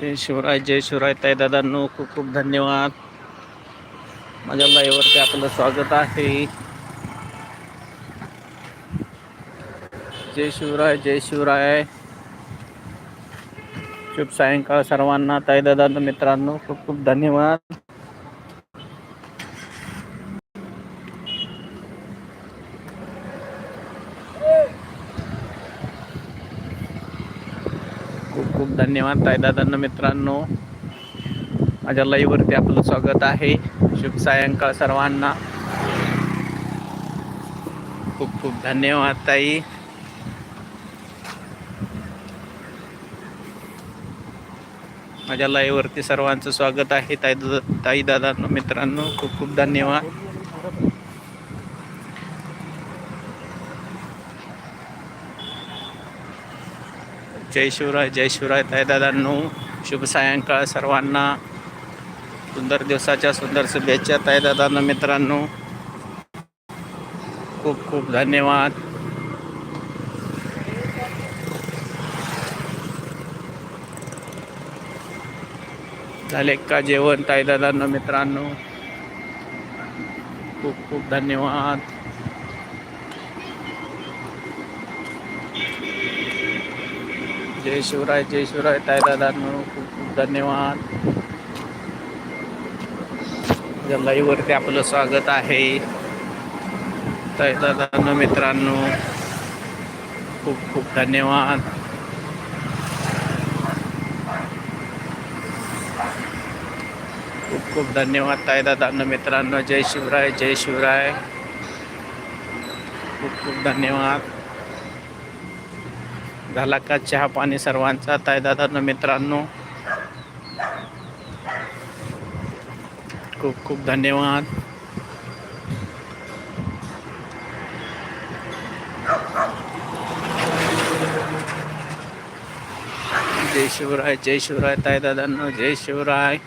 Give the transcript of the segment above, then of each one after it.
जय शिवराय जय शिवराय ताई दादांनो खूप खूप धन्यवाद. माझ्या लाईव्हवरती आपलं स्वागत आहे. जय शिवराय जय शिवराय. शुभ सायंकाळ सर्वांना ताई दादांनो मित्रांनो खूप खूप धन्यवाद. खूप खूप धन्यवाद ताईदादांना मित्रांनो. माझ्या लाईव्हवरती आपलं स्वागत आहे. शुभ सायंकाळ सर्वांना. खूप खूप धन्यवाद ताई. माझ्या लाईव्हवरती सर्वांचं स्वागत आहे ताई दादा ताई दादांनो मित्रांनो. खूप खूप धन्यवाद. जय शिवराय जय शिवराय ताईदादांनो शुभ सायंकाळ सर्वांना. सुंदर दिवसाच्या सुंदर शुभेच्छा ताईदादांना मित्रांनो. खूप खूप धन्यवाद. झाले का जेवण ताईदादांनो मित्रांनो? खूप खूप धन्यवाद. जय शिवराय जय शिवराय. ताय दादा खूप खूप धन्यवाद. या लाईव्हवरती आपलं स्वागत आहे. ताय दादा मित्रांनो खूप खूप धन्यवाद. खूप खूप धन्यवाद ताय दादा मित्रांनो. जय शिवराय जय शिवराय. खूप खूप धन्यवाद. झाला का चहा पाणी सर्वांचा? ताईदादांना मित्रांनो खूप खूप धन्यवाद. जय शिवराय जय शिवराय ताईदादांनो जय शिवराय.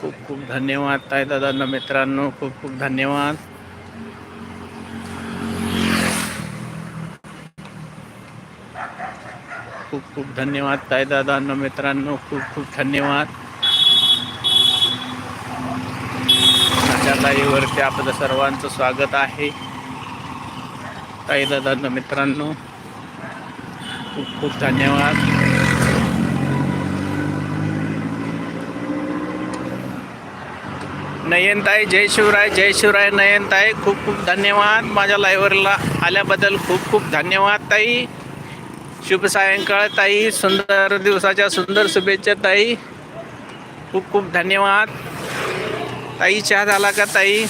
खूप खूप धन्यवाद ताईदादांना मित्रांनो खूप खूप धन्यवाद. खूप खूप धन्यवाद ताई दादांनो मित्रांनो खूप खूप धन्यवाद. माझ्या लाईव्हवरती आपलं सर्वांचं स्वागत आहे. ताई दादांनो मित्रांनो खूप खूप धन्यवाद. नयनताई जय शिवराय जय शिवराय नयनताई खूप खूप धन्यवाद. माझ्या लाईव्हरला आल्याबद्दल खूप खूप धन्यवाद ताई. शुभ सायंकाळ ताई सुंदर दिवसाच्या सुंदर शुभेच्छा ताई. खूप खूप धन्यवाद. ताई चहा झाला का ताई?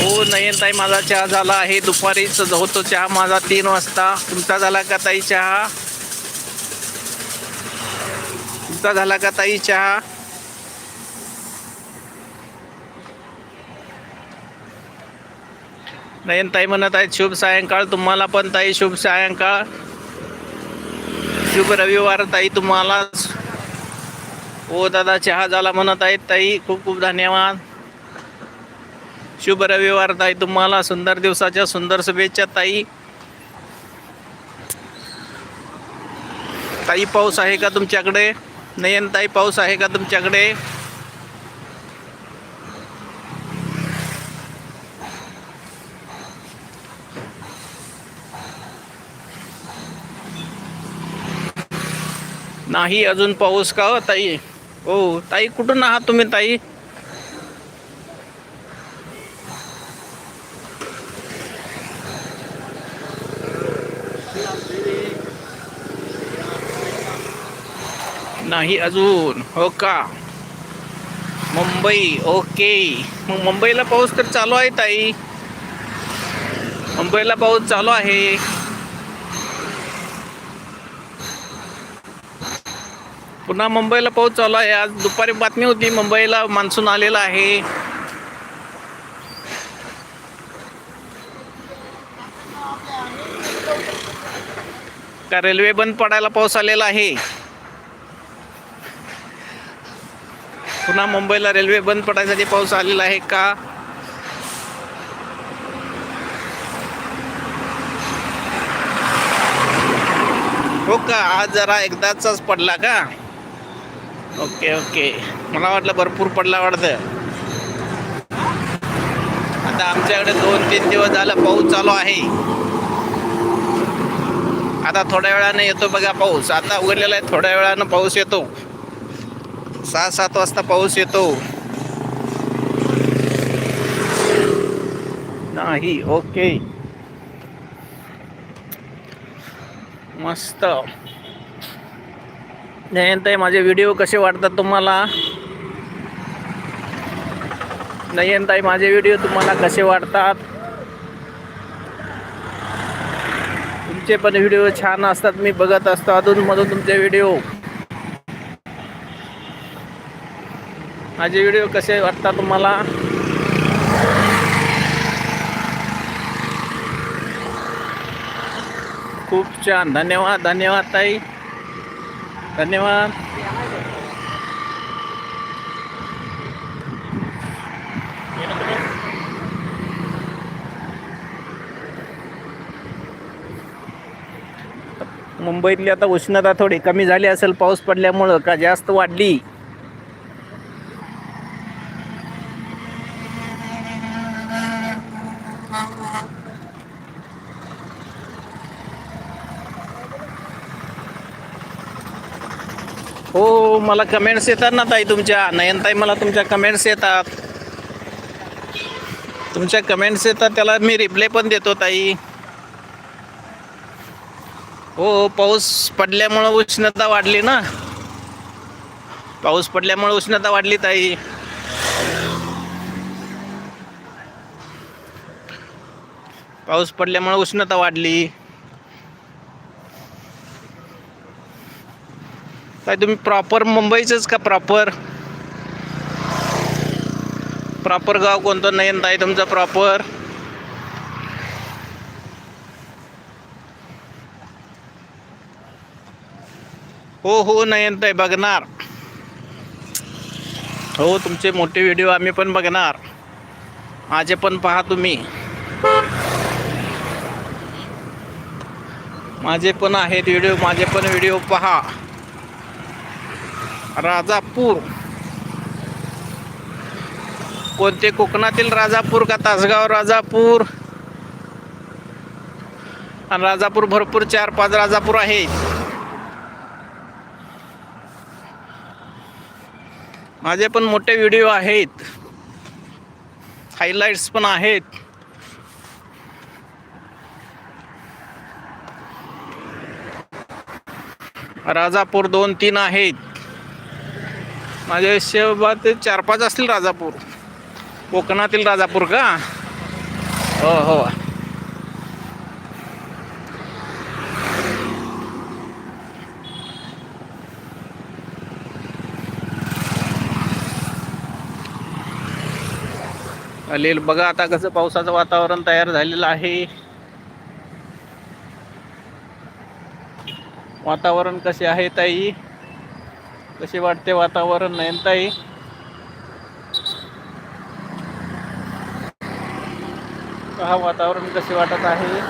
हो नयन ताई माझा चहा झाला आहे. दुपारीच होतो चहा माझा तीन वाजता. तुमचा झाला का ताई चहा? तुमचा झाला का ताई चहा? नयन ताई म्हणत आहेत शुभ सायंकाळ. तुम्हाला पण ताई शुभ सायंकाळ. शुभ रविवार ताई तुम्हाला. ओ दादा चहा झाला म्हणत आहेत ताई. खूप खूप धन्यवाद. शुभ रविवार ताई तुम्हाला. सुंदर दिवसाच्या सुंदर शुभेच्छा ताई. ताई पाऊस आहे का तुमच्याकडे? नयन ताई पाऊस आहे का तुमच्याकडे? नाही अजून पाऊस का हो ताई? हो ताई कुठून आहात तुम्ही ताई? नाही अजून हो का? मुंबई ओके. मग मुंबईला पाऊस तर चालू आहे ताई. मुंबईला पाऊस चालू आहे. पुन्हा मुंबईला पाऊस चालू आहे. आज दुपारी बातमी होती मुंबईला मान्सून आलेला आहे. का रेल्वे बंद पडायला पाऊस आलेला आहे? पुन्हा मुंबईला रेल्वे बंद पडायसाठी पाऊस आलेला आहे का? हो का? आज जरा एकदाचाच पडला का? Okay okay. मला वाटलं भरपूर पडला वाटतं. आता आमच्याकडे दोन तीन दिवस झालं पाऊस चालू आहे. आता थोड्या वेळानं येतो बघा पाऊस. आता उघडलेला आहे थोड्या वेळानं पाऊस येतो. सहा सात वाजता पाऊस येतो. नाही ओके. मस्त. नयनताई माझे व्हिडिओ कसे वाटतात तुम्हाला? नयनताई माझे व्हिडिओ तुम्हाला कसे वाटतात? तुमचे पण व्हिडिओ छान असतात मी बघत असतो अधूनमधून तुमचे व्हिडिओ माझे व्हिडिओ कसे वाटतात तुम्हाला? खूप छान. धन्यवाद धन्यवाद ताई. धन्यवाद. मुंबईतली आता उष्णता थोडी कमी झाली असेल पाऊस पडल्यामुळं का जास्त वाढली हो मला कमेंट्स येतात ना ताई तुमच्या? नयनताई मला तुमच्या कमेंट्स येतात. तुमच्या कमेंट्स येतात त्याला मी रिप्लाय पण देतो ताई. हो पाऊस पडल्यामुळं उष्णता वाढली ना? पाऊस पडल्यामुळे उष्णता वाढली ताई. पाऊस पडल्यामुळे उष्णता वाढली. काय तुम्ही प्रॉपर मुंबईचंच का प्रॉपर प्रॉपर गाव कोणतं? नयन आहे तुमचं प्रॉपर हो हो नयनताई बघणार. हो तुमचे मोठे व्हिडिओ आम्ही पण बघणार. माझे पण पहा तुम्ही. माझे पण आहेत व्हिडिओ माझे पण व्हिडिओ पहा. राजापूर. कोणते कोकणातील राजापूर का तासगाव राजापूर? आणि राजापूर भरपूर चार पाच राजापूर आहेत. माझे पण मोठे व्हिडिओ आहेत. हायलाइट्स पण आहेत. राजापूर दोन तीन आहेत. माझ्या हिशोबात चार पाच असतील राजापूर. कोकणातील राजापूर का? हो हो. चालेल बघा आता कसं पावसाचं वातावरण तयार झालेलं आहे. वातावरण कसे आहे ताई? कसे वाटते वातावरण नयनताई? हा पहा वातावरण कसे वाटत आहे.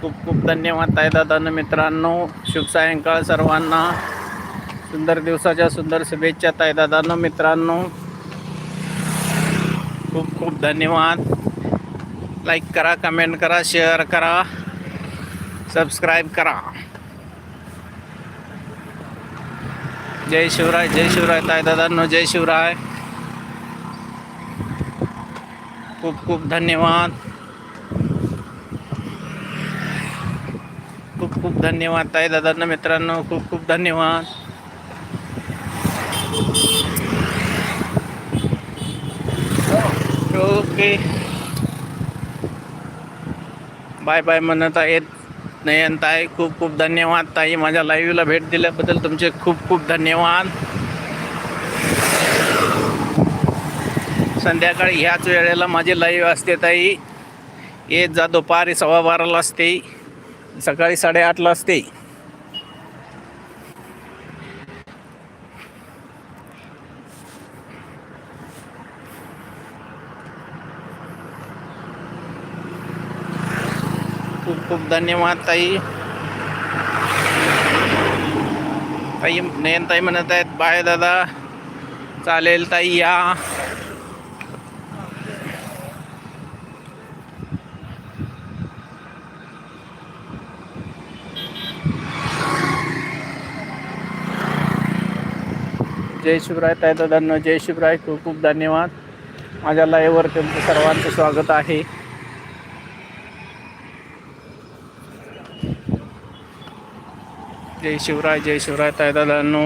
खूप खूप धन्यवाद ताई दादा मित्रांनो. शुभ सायंकाळ सर्वांना. सुंदर दिवसाच्या सुंदर शुभेच्छा ताईदादांनो मित्रांनो. खूप खूप धन्यवाद. लाईक करा कमेंट करा शेअर करा सबस्क्राईब करा. जय शिवराय जय शिवराय ताईदादांनो जय शिवराय. खूप खूप धन्यवाद. खूप खूप धन्यवाद ताई दादांना मित्रांनो. खूप खूप धन्यवाद. ओके बाय बाय म्हणत आहेत नयन ताई खूप खूप धन्यवाद. ताई माझ्या लाईव्हला भेट दिल्याबद्दल तुमचे खूप खूप धन्यवाद. संध्याकाळी ह्याच वेळेला माझी लाईव्ह असते ताई. येत जा दुपारी सव्वा बाराला असते. सकाळी साडेआठला असते खूप खूप धन्यवाद ताई. ताई नयन ताई म्हणत आहेत बाय दादा चालेल ताई या. जय शिवराय ताई दादांना जय शिवराय खूप खूप धन्यवाद. माझ्या लाईव्हवर तुमचं सर्वांचं स्वागत आहे. जय शिवराय जय शिवराय तायदादांनो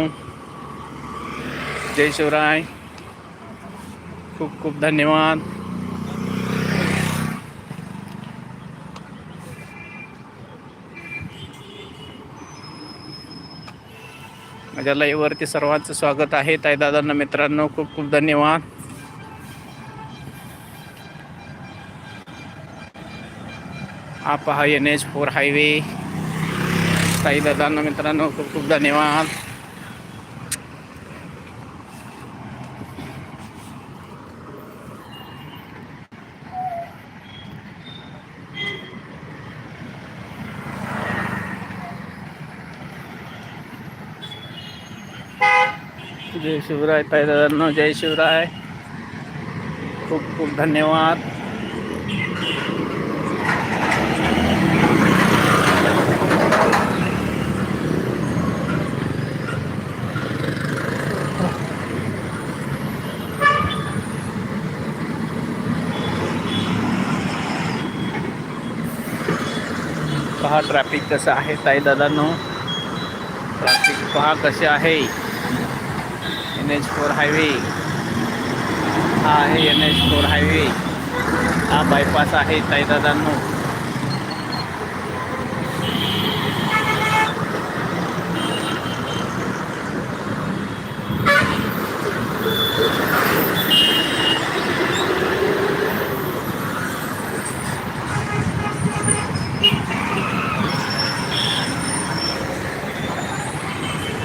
जय शिवराय. खूप खूप धन्यवाद. माझ्या लाईव्हवरती सर्वांचं स्वागत आहे. ताई दादांना मित्रांनो खूप खूप धन्यवाद. आप हा एन एच फोर हायवे ताई दादांना मित्रांनो खूप खूप धन्यवाद. जय शिवराय ताई दादांनो जय शिवराय. खूप खूप धन्यवाद. पहा ट्रॅफिक कसं आहे ताई दादांनो. ट्रॅफिक पहा कसे आहे. एन एच फोर हायवे हा आहे एन एच फोर हायवे हा बायपास आहे ताई दादांनो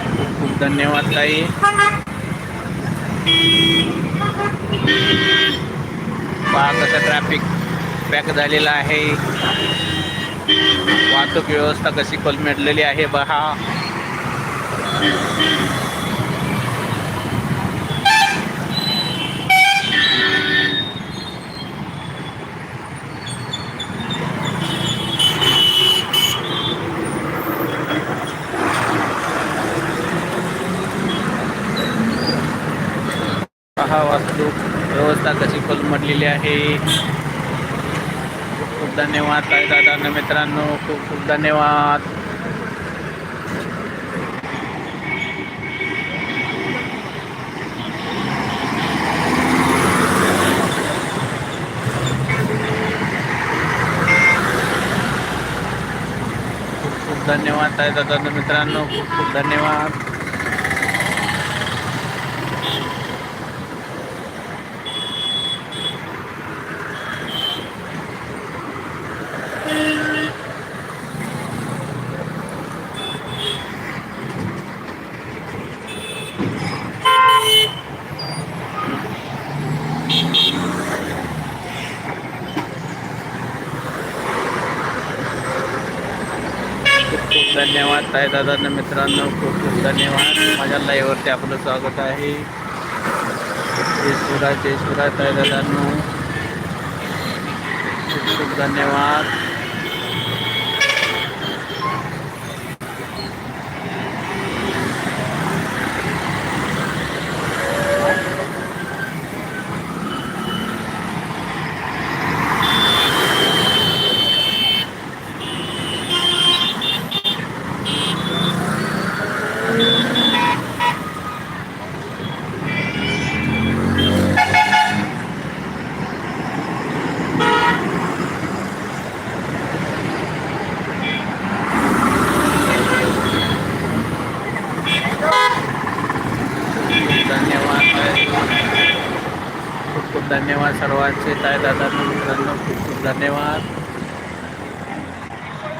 खूप खूप धन्यवाद ताई पहा कसं ट्रॅफिक पॅक झालेलं आहे. वाहतूक व्यवस्था कशी कोलमडलेली आहे बहा पहा वाहतूक व्यवस्था कशी आहे. खूप खूप धन्यवाद ताई दादांना मित्रांनो खूप खूप धन्यवाद. खूप खूप धन्यवाद ताई दादांना मित्रांनो खूप खूप धन्यवाद खूप खूप धन्यवाद दादांना मित्रांनो खूप खूप धन्यवाद. माझ्या लाईव्हवरती आपलं स्वागत आहे. जय शिवराय जय शिवराय ताई दादांनो. खूप खूप धन्यवाद खूप धन्यवाद खूप खूप धन्यवाद सर्वांचे ताय दादांना मित्रांनो खूप खूप धन्यवाद.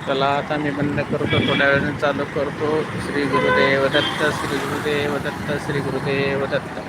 चला आता मी बंद करतो थोड्या वेळाने चालू करतो. श्री गुरुदेव दत्त श्री गुरुदेव दत्त श्री गुरुदेव दत्त.